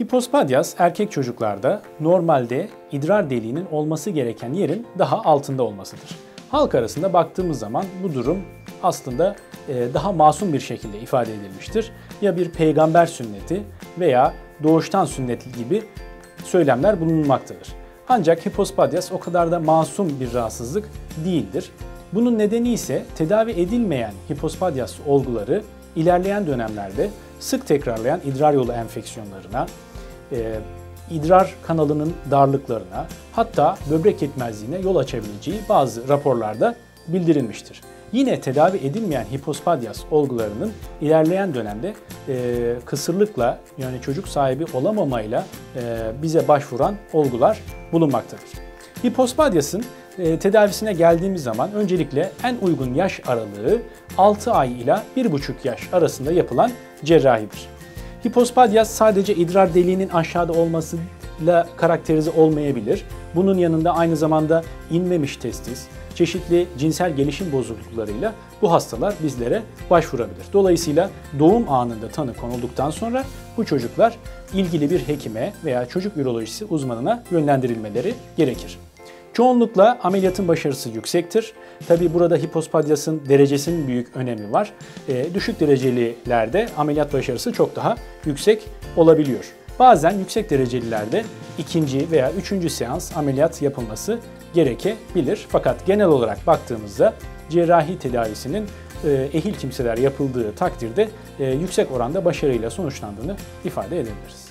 Hipospadias erkek çocuklarda normalde idrar deliğinin olması gereken yerin daha altında olmasıdır. Halk arasında baktığımız zaman bu durum aslında e, daha masum bir şekilde ifade edilmiştir. Ya bir peygamber sünneti veya doğuştan sünnetli gibi söylemler bulunmaktadır. Ancak hipospadias o kadar da masum bir rahatsızlık değildir. Bunun nedeni ise tedavi edilmeyen hipospadias olguları ilerleyen dönemlerde sık tekrarlayan idrar yolu enfeksiyonlarına, e, idrar kanalının darlıklarına hatta böbrek yetmezliğine yol açabileceği bazı raporlarda bildirilmiştir. Yine tedavi edilmeyen hipospadias olgularının ilerleyen dönemde e, kısırlıkla yani çocuk sahibi olamamayla e, bize başvuran olgular bulunmaktadır. Hipospadias'ın e, tedavisine geldiğimiz zaman öncelikle en uygun yaş aralığı 6 ay ile 1,5 yaş arasında yapılan cerrahidir. Hipospadias sadece idrar deliğinin aşağıda olmasıyla karakterize olmayabilir. Bunun yanında aynı zamanda inmemiş testis, çeşitli cinsel gelişim bozukluklarıyla bu hastalar bizlere başvurabilir. Dolayısıyla doğum anında tanı konulduktan sonra bu çocuklar ilgili bir hekime veya çocuk ürolojisi uzmanına yönlendirilmeleri gerekir. Çoğunlukla ameliyatın başarısı yüksektir. Tabi burada hipospadiasın derecesinin büyük önemi var. E, düşük derecelilerde ameliyat başarısı çok daha yüksek olabiliyor. Bazen yüksek derecelilerde ikinci veya üçüncü seans ameliyat yapılması gerekebilir. Fakat genel olarak baktığımızda cerrahi tedavisinin e, ehil kimseler yapıldığı takdirde e, yüksek oranda başarıyla sonuçlandığını ifade edebiliriz.